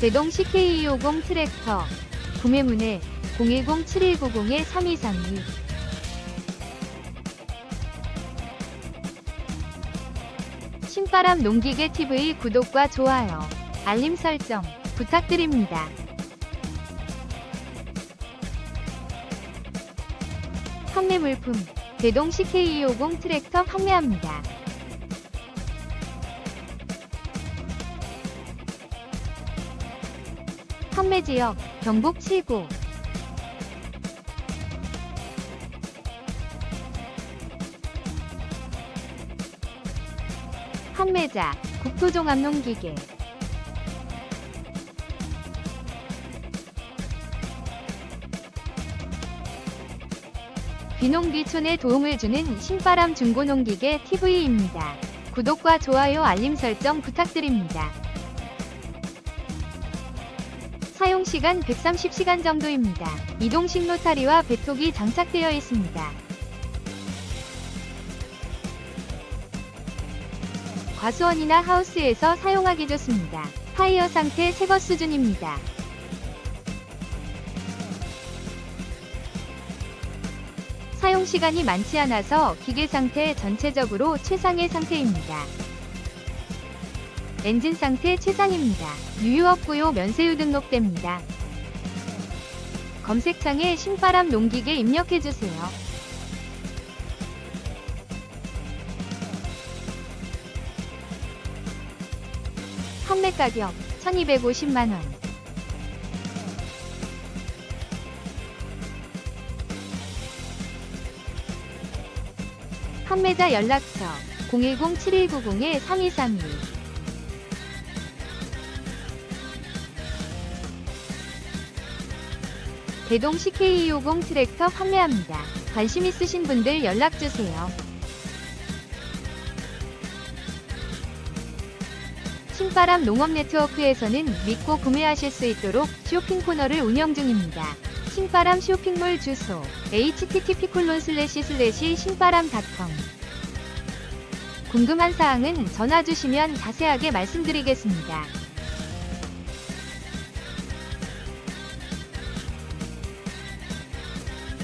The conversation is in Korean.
대동 CK250 트랙터 구매문의 010-7190-3232 신바람 농기계 TV 구독과 좋아요, 알림 설정 부탁드립니다. 판매 물품 대동 CK250 트랙터 판매합니다. 판매 지역 경북 7구 판매자 국토종합농기계 귀농귀촌에 도움을 주는 신바람 중고농기계 TV입니다. 구독과 좋아요 알림 설정 부탁드립니다. 사용시간 130시간 정도입니다. 이동식 로타리와 배톡이 장착되어 있습니다. 과수원이나 하우스에서 사용하기 좋습니다. 타이어 상태 새거 수준입니다. 사용 시간이 많지 않아서 기계 상태 전체적으로 최상의 상태입니다. 엔진 상태 최상입니다. 유유업구요 면세유 등록됩니다. 검색창에 신바람 농기계 입력해주세요. 판매 가격 1250만원 판매자 연락처 010-7190-3232 대동 CK250 트랙터 판매합니다. 관심 있으신 분들 연락주세요. 신바람 농업 네트워크에서는 믿고 구매하실 수 있도록 쇼핑 코너를 운영 중입니다. 신바람 쇼핑몰 주소 http 신바람.com 궁금한 사항은 전화 주시면 자세하게 말씀드리겠습니다.